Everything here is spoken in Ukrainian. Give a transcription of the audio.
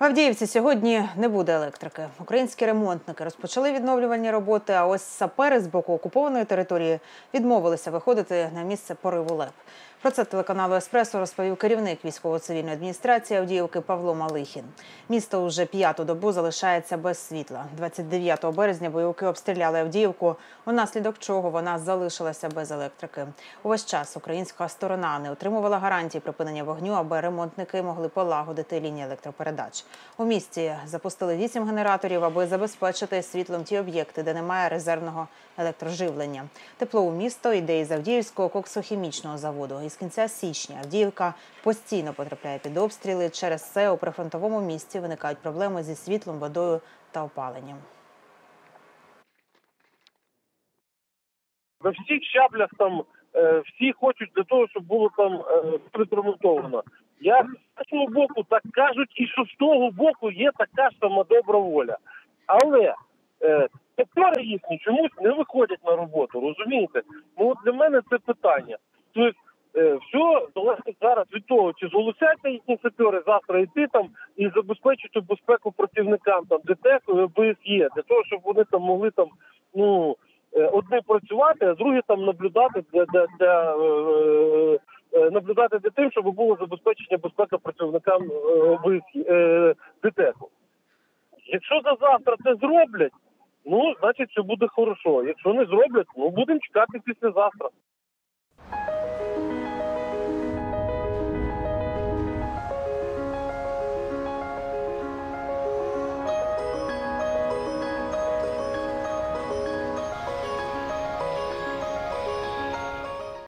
В Авдіївці сьогодні не буде електрики. Українські ремонтники розпочали відновлювальні роботи. А ось сапери з боку окупованої території відмовилися виходити на місце пориву ЛЕП. Про це телеканалу Еспресо розповів керівник військово-цивільної адміністрації Авдіївки Павло Малихін. Місто уже п'яту добу залишається без світла. 29 березня бойовики обстріляли Авдіївку, унаслідок чого вона залишилася без електрики. Увесь час українська сторона не отримувала гарантій припинення вогню, аби ремонтники могли полагодити лінії електропередач. У місті запустили вісім генераторів, аби забезпечити світлом ті об'єкти, де немає резервного електроживлення. Тепло у місто йде із Авдіївського коксохімічного заводу. Із кінця січня Авдіївка постійно потрапляє під обстріли. Через це у прифронтовому місті виникають проблеми зі світлом, водою та опаленням. на всіх щаблях там е, всі хочуть для того, щоб було там е, відремонтовано. Цього боку так кажуть, і що з того боку є така сама добра воля. Але е, тепер їхні чомусь не виходять на роботу, розумієте? Ну от для мене це питання. Тобто е, все залежить зараз від того, чи зголосяться їхні сапери завтра йти там і забезпечити безпеку працівникам там ДТЕК, е, БСЄ, для того, щоб вони там могли там, ну е, одні працювати, а другі там наблюдати для, для, для е, е, наблюдати за тим, щоб було забезпечення безпеки працівникам е, е, ДТЕКу. Якщо за завтра це зроблять, ну значить все буде хорошо. Якщо не зроблять, ну будемо чекати післязавтра.